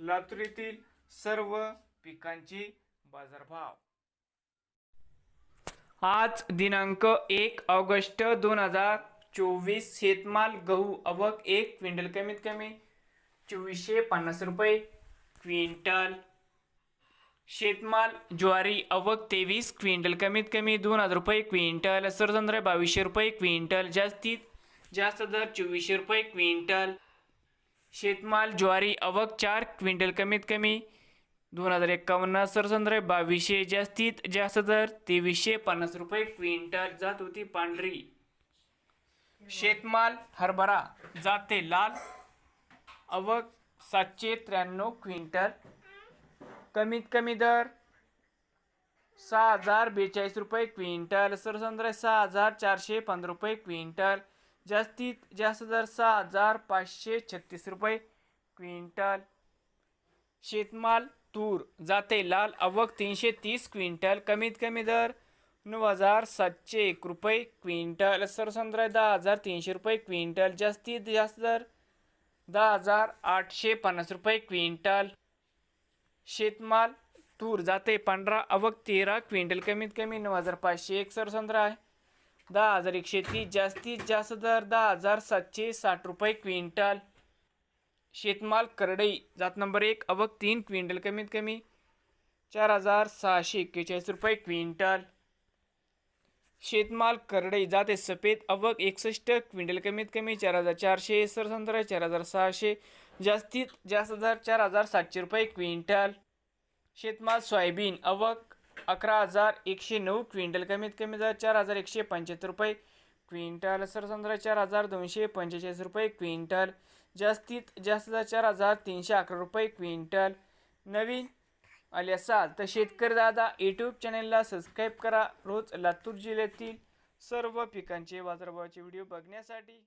लातूर येथील सर्व पिकांचे बाजारभाव. आज दिनांक एक ऑगस्ट दोन हजार चोवीस शेतमाल गहू अवक एक क्विंटल कमीत कमी चोवीसशे पन्नास रुपये. क्विंटल शेतमाल ज्वारी अवक तेवीस क्विंटल कमीत कमी दोन हजार रुपये. क्विंटल सरसंद्र बावीसशे रुपये. क्विंटल जास्तीत जास्त दर चोवीसशे रुपये. क्विंटल शेतमाल ज्वारी अवक चार क्विंटल कमीत कमी. दोन हजार एक्कावन्न सरसंद्र बावीसशे जास्तीत जास्त दर तेवीसशे पन्नास रुपये क्विंटल जात होती पांढरी. शेतमाल हरभरा जाते लाल. अवक सातशे त्र्याण्णव क्विंटल कमीत कमी दर. सहा हजार बेचाळीस रुपये क्विंटल सरसंद्र सहा हजार चारशे पंधरा रुपये क्विंटल. जास्तीत जास्त दर सहा हजार पाचशे छत्तीस रुपये. क्विंटल. शेतमाल तूर जाते लाल अवक तीनशे तीस क्विंटल. कमीत कमी दर नऊ हजार सातशे एक रुपये क्विंटल. सरसंद्र दहा हजार तीनशे रुपये क्विंटल. जास्तीत जास्त दर दहा हजार आठशे पन्नास रुपये क्विंटल. शेतमाल तूर जाते पांढरा अवक तेरा क्विंटल. कमीत कमी नऊ हजार पाचशे एक सरसंद्रा आहे दहा हजार एकशे तीस जास्तीत जास्त दर दहा हजार सातशे साठ रुपये क्विंटल. शेतमाल करडई जात नंबर एक अवक तीन क्विंटल कमीत कमी चार हजार सहाशे एक्केचाळीस रुपये क्विंटल. शेतमाल करडई जाते सफेद अवक एकसष्ट क्विंटल कमीत कमी चार हजार चारशे सरसंत्र चार हजार सहाशे जास्तीत जास्त दर चार हजार सातशे रुपये क्विंटल. शेतमाल सोयाबीन अवक अकरा हजार एकशे नऊ क्विंटल कमीत कमी दर चार हजार एकशे पंच्याहत्तर रुपये क्विंटल सरसंद्र चार हजार दोनशे पंचेचाळीस रुपये क्विंटल जास्तीत जास्त दर चार हजार तीनशे अकरा रुपये क्विंटल नवीन आले असाल तर शेतकरी दादा यूट्यूब चॅनेलला सबस्क्राईब करा. रोज लातूर जिल्ह्यातील सर्व पिकांचे बाजारभावाचे व्हिडिओ बघण्यासाठी